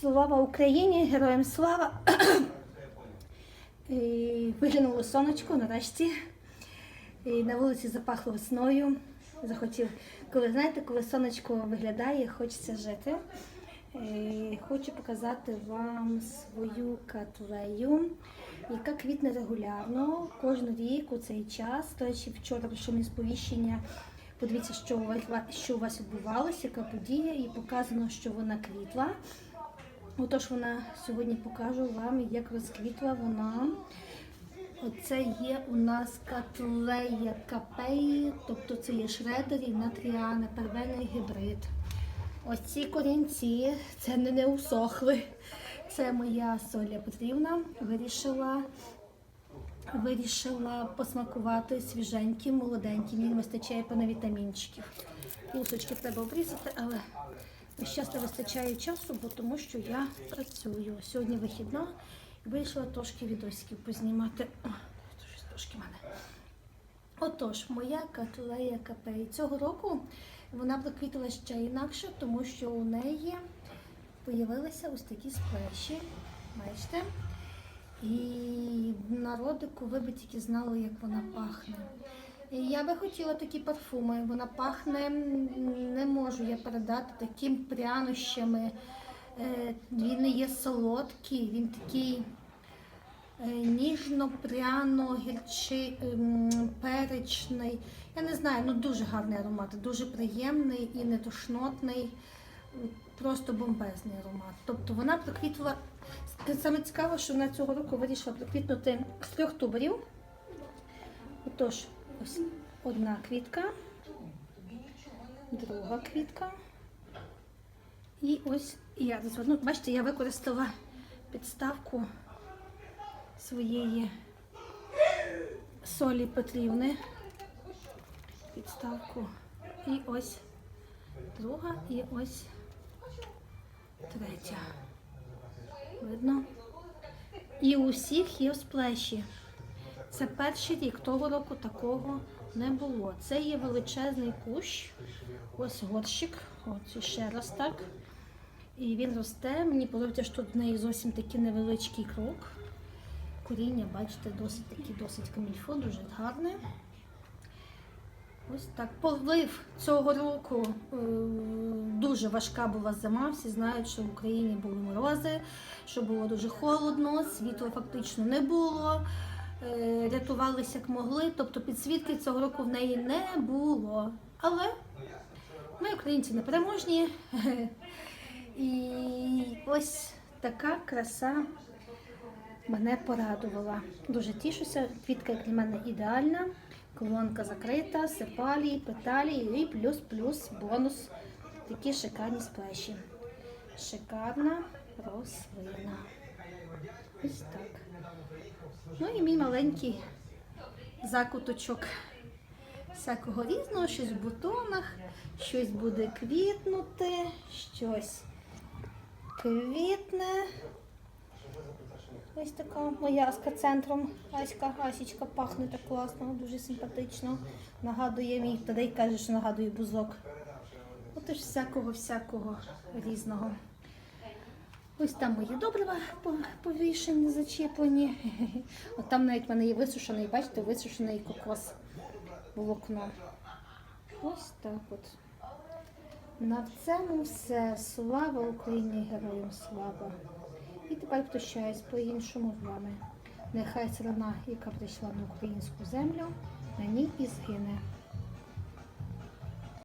Слава Україні, героям слава! І Виглянуло сонечко нарешті. І на вулиці запахло весною. Захотів, коли знаєте, коли сонечко виглядає, хочеться жити. І Хочу показати вам свою катлею, яка квітне регулярно кожен рік у цей час. Речі, вчора прийшло мені сповіщення. Подивіться, що у вас відбувалося, яка подія, і показано, що вона квітла. Отож, вона сьогодні покажу вам, як розквітла вона. Оце є у нас катлея капеї, тобто це є шредер і натріана, первинний гібрид. Ось ці корінці, це не, не усохли. Це моя Соля Петрівна вирішила, вирішила посмакувати свіженьким, молоденьким. Їм вистачає певно вітамінчиків. Кусочки треба обрізати, але не вистачає часу, бо тому що я працюю. Сьогодні вихідна і вирішила трошки відосиків познімати. Трошки мене. Отож, моя катлея капей. Цього року вона проквітла ще інакше, тому що у неї з'явилися ось такі сплеші. Бачите? І народику ви би тільки знали, як вона пахне. Я би хотіла такі парфуми. Вона пахне, не можу я передати таким прянощами. Е, Він не є солодкий, він такий е, ніжно-пряно, гірчи, ем, перечний. Я не знаю, ну дуже гарний аромат, дуже приємний і не тошнотний, просто бомбезний аромат. Тобто вона проквітла. Саме цікаво, що вона цього року вирішила проквітнути з трьох туберів. Отож, ось одна квітка, друга квітка. І ось я розверну. Бачите, я використала підставку своєї солі Петрівни. Підставку. І ось друга, і ось третя. Видно? І у всіх є сплеші. Це перший рік. Того року такого не було. Це є величезний кущ. Ось горщик. Ось ще раз так. І він росте. Мені подобається, що тут в неї зовсім такий невеличкий крок. Коріння, бачите, досить такі, досить камільфо, дуже гарне. Ось так. Полив цього року е, дуже важка була зима. Всі знають, що в Україні були морози, що було дуже холодно, світла фактично не було. Е, рятувалися як могли, тобто підсвітки цього року в неї не було. Але ми, українці, непереможні. І ось така краса мене порадувала. Дуже тішуся. Квітка для мене ідеальна. Колонка закрита, сепалії, петалії і плюс-плюс бонус. Такі шикарні сплеші. Шикарна рослина. Ось так. Ну і мій маленький закуточок всякого різного, щось в бутонах, щось буде квітнути, щось квітне. Ось така моя Аска центром. Аська, Асічка пахне так класно, дуже симпатично. Нагадує мій, Тадей каже, що нагадує бузок. Отож всякого, всякого різного. Ось там мої добрива повішені, зачеплені. От там навіть в мене є висушений, бачите, висушений кокос волокно. Ось так от. На цьому все. Слава Україні, героям слава. І тепер прощаюсь по-іншому з вами. Нехай сирена, яка прийшла на українську землю, на ній і згине.